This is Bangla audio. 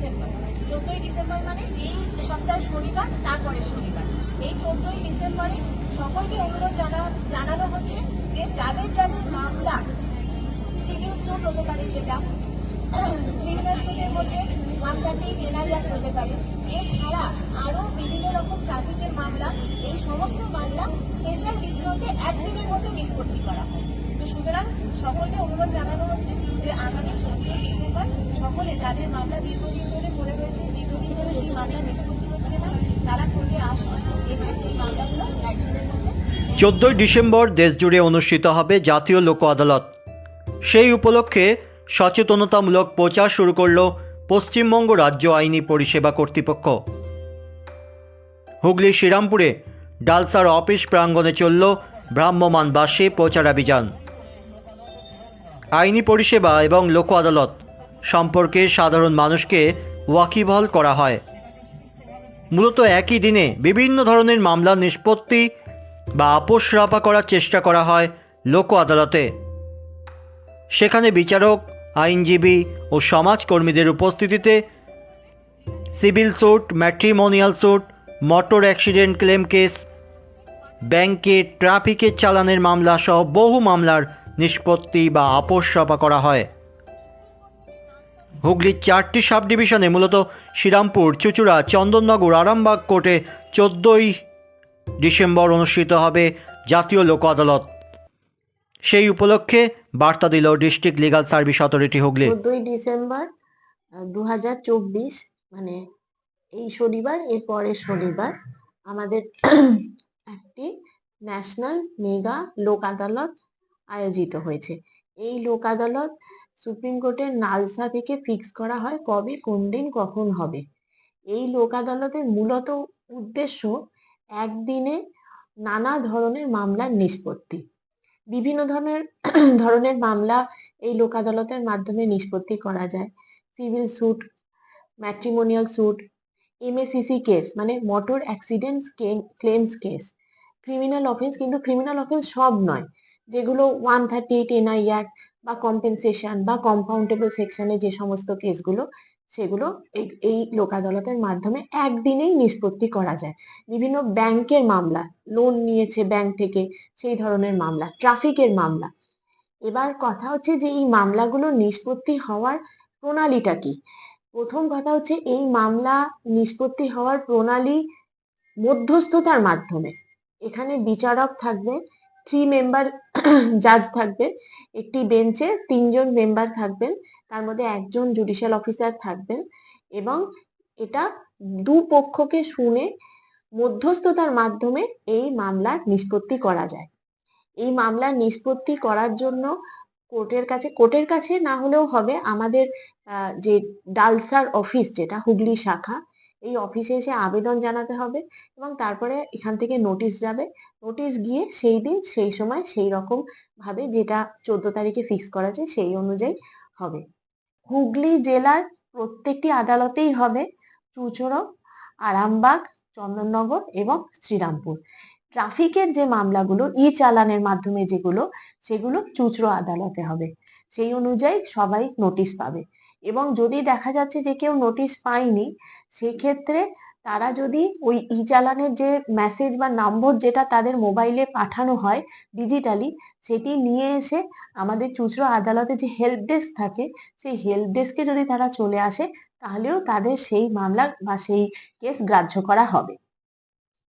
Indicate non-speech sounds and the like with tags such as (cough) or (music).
ডিসেম্বর চোদ্দই ডিসেম্বর মানে এই সপ্তাহ শনিবার, তারপরে শনিবার। এই চোদ্দই ডিসেম্বরে সকলকে অনুরোধ জানা জানানো হচ্ছে যে যাদের যাদের মামলা সিভিল সুট হতে পারে সেটা ক্রিমিনাল সুটের মধ্যে থার্টি এনআইআর হতে পারে। এছাড়া আরও বিভিন্ন রকম ট্রাফিকের মামলা, এই সমস্ত মামলা স্পেশাল ডিসকাউন্টে একদিনের মধ্যে নিষ্পত্তি করা হয়। তো সুতরাং সকলকে অনুরোধ জানানো হচ্ছে যে আগামী চোদ্দই ডিসেম্বর সকলে যাদের মামলা দীর্ঘদিন ধরে পড়ে রয়েছে, দীর্ঘদিন ধরে সেই মামলা নিষ্পত্তি হচ্ছে না, তারা কোর্টে আসুন, এসে সেই মামলাগুলো একদিনের মধ্যে চোদ্দই ডিসেম্বর দেশজুড়ে অনুষ্ঠিত হবে জাতীয় লোক আদালত। সেই উপলক্ষে সচেতনতামূলক প্রচার শুরু করল পশ্চিমবঙ্গ রাজ্য আইনি পরিষেবা কর্তৃপক্ষ। হুগলি শ্রীরামপুরে ডালসার অফিস প্রাঙ্গণে চলল ভ্রাম্যমাণ বাসে প্রচারাভিযান। আইনি পরিষেবা এবং লোক আদালত সম্পর্কে সাধারণ মানুষকে ওয়াকিবহাল করা হয়। মূলত একই দিনে বিভিন্ন ধরনের মামলার নিষ্পত্তি বা আপোষ রাপা করার চেষ্টা করা হয় লোক আদালতে। সেখানে বিচারক, আইনজীবী ও সমাজকর্মীদের উপস্থিতিতে civil suit matrimonial suit motor accident claim case, ব্যাংকে ট্রাফিকের চালানের মামলা সহ বহু মামলার নিষ্পত্তি বা আপোষ রাপা করা হয়। হুগলির চারটি সাব ডিভিশনে মূলত শ্রীরামপুর, চুচুড়া, চন্দননগর, আরামবাগ কোর্টে চোদ্দোই ডিসেম্বর অনুষ্ঠিত হবে জাতীয় লোক আদালত। সেই উপলক্ষে বার্তা দিল district legal service authority Hooghly. চোদ্দই ডিসেম্বর দু হাজার চব্বিশ মানে এই শনিবার, এর পরের শনিবার আমাদের (clears throat) একটি ন্যাশনাল মেগা লোক আদালত আয়োজিত হয়েছে। এই লোক আদালত সুপ্রিম কোর্টের নালসা থেকে ফিক্স করা হয় কবে, কোন দিন, কখন হবে। এই লোক আদালতের মূলত উদ্দেশ্য একদিনে নানা ধরনের মামলার নিষ্পত্তি। বিভিন্ন ধরনের ধরনের মামলা এই লোক আদালতের মাধ্যমে নিষ্পত্তি করা যায়। Civil suit matrimonial suit MACC case মানে motor accidents claims case criminal offence কিন্তু ক্রিমিনাল অফেন্স সব নয়। যেগুলো one thirty eight NI act বা কম্পেনসেশন বা কম্পাউন্ডেবল সেকশনে যে সমস্ত কেসগুলো সেগুলো এই লোক আদালতের মাধ্যমে একদিনেই নিষ্পত্তি করা যায়। বিভিন্ন ব্যাংকের মামলা লোন নিয়েছে ব্যাংক থেকে, সেই ধরনের মামলা ট্রাফিকের মামলা। এবার কথা হচ্ছে যে এই মামলাগুলো নিষ্পত্তি হওয়ার প্রণালীটা কি? প্রথম কথা হচ্ছে এই মামলা নিষ্পত্তি হওয়ার প্রণালী মধ্যস্থতার মাধ্যমে। এখানে বিচারক থাকবে থ্রি মেম্বার (clears throat) জাজ থাকবেন একটি বেঞ্চে তিনজন মেম্বার থাকবেন, তার মধ্যে একজন জুডিশিয়াল অফিসার থাকবেন এবং এটা দু পক্ষকে শুনে মধ্যস্থতার মাধ্যমে এই মামলার নিষ্পত্তি করা যায়। এই মামলার নিষ্পত্তি করার জন্য কোর্টের কাছে কোর্টের কাছে না হলেও হবে আমাদের যে ডালসার অফিস যেটা হুগলি শাখা এই অফিসে এসে আবেদন জানাতে হবে এবং তারপরে এখান থেকে নোটিশ যাবে। নোটিশ গিয়ে সেই দিন, সেই সময় সেই রকম ভাবে যেটা চোদ্দ তারিখে ফিক্স করা আছে সেই অনুযায়ী হবে। হুগলি জেলার প্রত্যেকটি আদালতেই হবে চুচড়ো, আরামবাগ, চন্দননগর এবং শ্রীরামপুর। ট্রাফিকের যে মামলাগুলো ই চালানের মাধ্যমে যেগুলো, সেগুলো চুচড়ো আদালতে হবে। সেই অনুযায়ী সবাই নোটিশ পাবে। এবং যদি দেখা যাচ্ছে যে কেউ নোটিশ পায়নি, সেক্ষেত্রে তারা যদি ওই ই চালানের যে মেসেজ বা নম্বর যেটা তাদের মোবাইলে পাঠানো হয় ডিজিটালি সেটি নিয়ে এসে আমাদের চুচরো আদালতে যে হেল্প ডেস্ক থাকে, সেই হেল্প ডেস্কে যদি তারা চলে আসে, তাহলেও তাদের সেই মামলা বা সেই কেস গ্রাহ্য করা হবে।